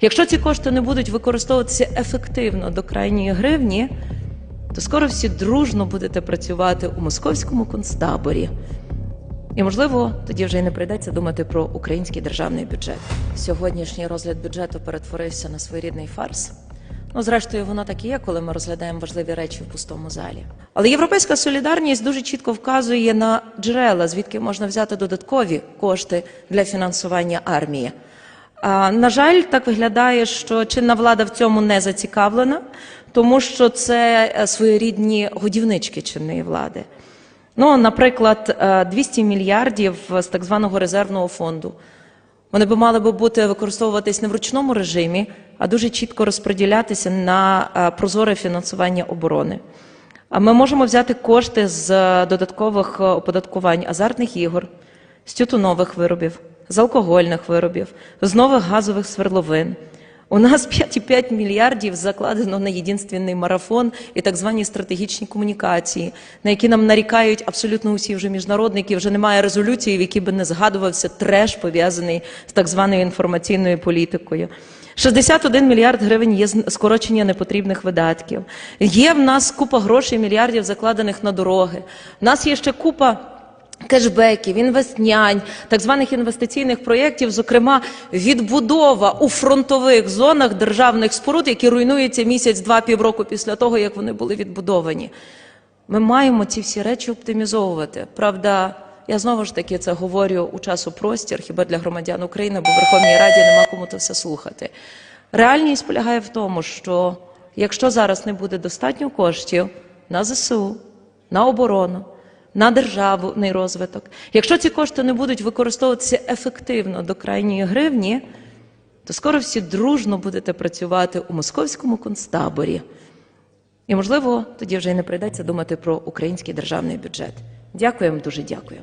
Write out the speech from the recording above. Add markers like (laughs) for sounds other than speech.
Якщо ці кошти не будуть використовуватися ефективно до крайньої гривні, то скоро всі дружно будете працювати у московському концтаборі. І, можливо, тоді вже й не прийдеться думати про український державний бюджет. Сьогоднішній розгляд бюджету перетворився на своєрідний фарс. Ну, зрештою, воно так і є, коли ми розглядаємо важливі речі в пустому залі. Але європейська солідарність дуже чітко вказує на джерела, звідки можна взяти додаткові кошти для фінансування армії. На жаль, так виглядає, що чинна влада в цьому не зацікавлена, тому що це е, своєрідні годівнички чинної влади. Ну, наприклад, е, 200 мільярдів з так званого резервного фонду. Вони би мали би бути використовуватись не в ручному режимі, а дуже чітко розподілятися на е, прозоре фінансування оборони. А ми можемо взяти кошти з е, додаткових е, оподаткувань азартних ігор, з тютюнових виробів, з алкогольних виробів, з нових газових свердловин. У нас (laughs) 5,5 мільярдів закладено на єдинственний марафон і так звані стратегічні комунікації, на які нам нарікають абсолютно усі вже міжнародники. Вже немає резолюції, в якій би не згадувався треш, пов'язаний з так званою інформаційною політикою. 61 мільярд гривень є скорочення непотрібних видатків. Є в нас купа грошей, мільярдів закладених на дороги. У нас є ще купа кешбеків, інвестнянь, так званих інвестиційних проєктів, зокрема відбудова у фронтових зонах державних споруд, які руйнуються місяць-два півроку після того, як вони були відбудовані. Ми маємо ці всі речі оптимізовувати. Правда, я знову ж таки це говорю у часу простір, хіба для громадян України, бо в Верховній Раді нема кому це все слухати. Реальність полягає в тому, що якщо зараз не буде достатньо коштів на ЗСУ, на оборону, на державний розвиток, якщо ці кошти не будуть використовуватися ефективно до крайньої гривні, то скоро всі дружно будете працювати у московському концтаборі. І, можливо, тоді вже й не прийдеться думати про український державний бюджет. Дякуємо, дуже дякую.